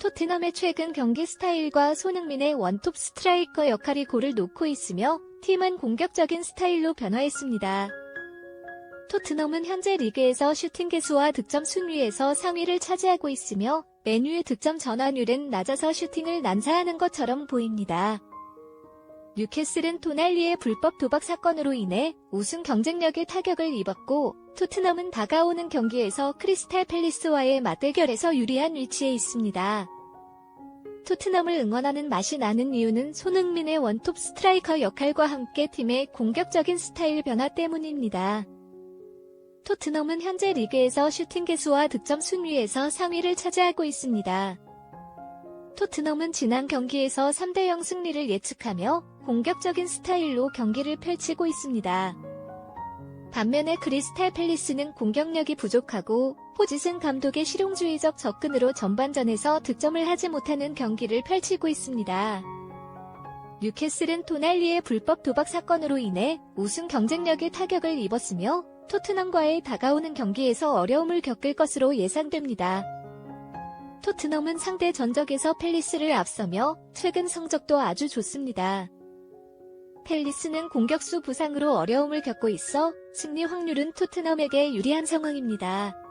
토트넘의 최근 경기 스타일과 손흥민의 원톱 스트라이커 역할이 골을 놓고 있으며 팀은 공격적인 스타일로 변화했습니다. 토트넘은 현재 리그에서 슈팅 개수와 득점 순위에서 상위를 차지하고 있으며 메뉴의 득점 전환율은 낮아서 슈팅을 난사하는 것처럼 보입니다. 뉴캐슬은 토날리의 불법 도박 사건으로 인해 우승 경쟁력에 타격을 입었고 토트넘은 다가오는 경기에서 크리스탈 팰리스와의 맞대결에서 유리한 위치에 있습니다. 토트넘을 응원하는 맛이 나는 이유는 손흥민의 원톱 스트라이커 역할과 함께 팀의 공격적인 스타일 변화 때문입니다. 토트넘은 현재 리그에서 슈팅 개수와 득점 순위에서 상위를 차지하고 있습니다. 토트넘은 지난 경기에서 3대0 승리를 예측하며 공격적인 스타일로 경기를 펼치고 있습니다. 반면에 크리스탈 팰리스는 공격력이 부족하고 포지슨 감독의 실용주의적 접근으로 전반전에서 득점을 하지 못하는 경기를 펼치고 있습니다. 뉴캐슬은 토날리의 불법 도박 사건으로 인해 우승 경쟁력에 타격을 입었으며 토트넘과의 다가오는 경기에서 어려움을 겪을 것으로 예상됩니다. 토트넘은 상대 전적에서 팰리스를 앞서며 최근 성적도 아주 좋습니다. 팰리스는 공격수 부상으로 어려움을 겪고 있어 승리 확률은 토트넘에게 유리한 상황입니다.